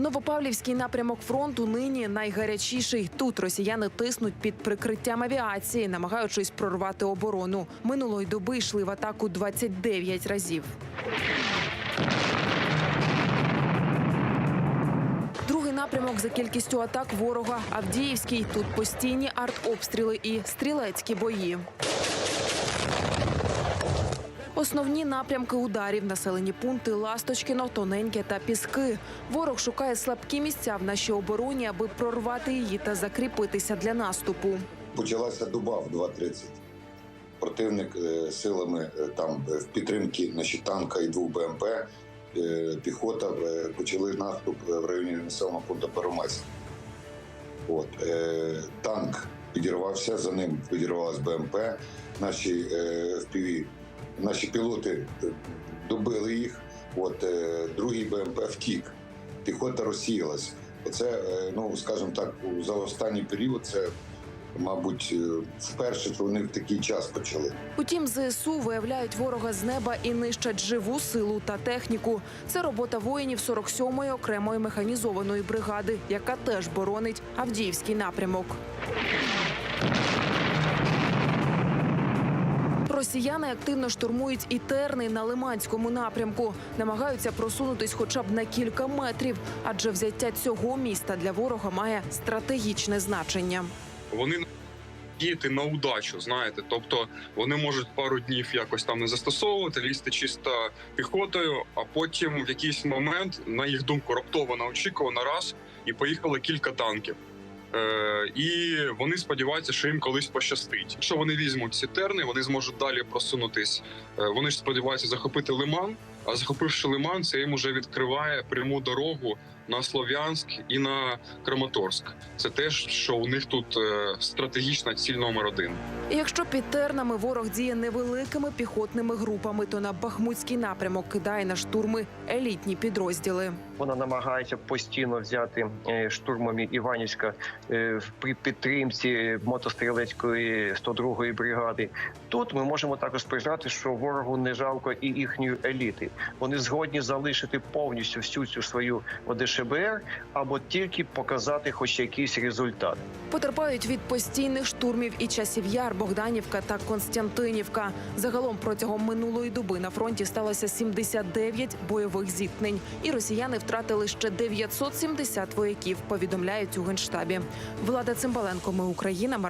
Новопавлівський напрямок фронту нині найгарячіший. Тут росіяни тиснуть під прикриттям авіації, намагаючись прорвати оборону. Минулої доби йшли в атаку 29 разів. Другий напрямок за кількістю атак ворога Авдіївський. Тут постійні артобстріли і стрілецькі бої. Основні напрямки ударів населені пункти Ласточкіно, Тоненьке та Піски. Ворог шукає слабкі місця в нашій обороні, аби прорвати її та закріпитися для наступу. Почалася доба в 2.30. Противник е, силами е, там е, в підтримки значить, танка і двох БМП, піхота почали наступ в районі населеного пункту Первомайськ. От, танк підірвався, за ним підірвалась БМП. Наші FPV, наші пілоти е, добили їх. От, е, другий БМП втік. Піхота розсіялась. Оце, е, ну скажімо так, за останній період це мабуть, вперше, вони в такий час почали. Утім, ЗСУ виявляють ворога з неба і нищать живу силу та техніку. Це робота воїнів 47-ї окремої механізованої бригади, яка теж боронить Авдіївський напрямок. Росіяни активно штурмують і терни на Лиманському напрямку. Намагаються просунутись хоча б на кілька метрів, адже взяття цього міста для ворога має стратегічне значення. вони діяти на удачу, знаєте. Тобто вони можуть пару днів якось там не застосовувати, лізти чисто піхотою, а потім в якийсь момент, на їх думку, раптово неочікувано раз і поїхало кілька танків. Е, і вони сподіваються, що їм колись пощастить. Якщо вони візьмуть ці терни, вони зможуть далі просунутись. Е, вони ж сподіваються захопити Лиман. А захопивши Лиман, це їм уже відкриває пряму дорогу на Слов'янськ і на Краматорськ. Це теж, що у них тут е, стратегічна ціль номер один. Якщо під тернами ворог діє невеликими піхотними групами, то на Бахмутський напрямок кидає на штурми елітні підрозділи. Вона намагається постійно взяти е, штурмом Іванівська е, в- при підтримці мотострілецької 102-ї бригади. Тут ми можемо також признати, що ворогу не жалко і їхньої еліти. Вони згодні залишити повністю всю цю свою ОДШБР або тільки показати хоч якийсь результат. Потерпають від постійних штурмів і часів яр, Богданівка та Константинівка. Загалом протягом минулої доби на фронті сталося 79 бойових зіткнень, і росіяни втратили ще 970 вояків. Повідомляють у генштабі. Влада Цимбаленко. Ми Україна.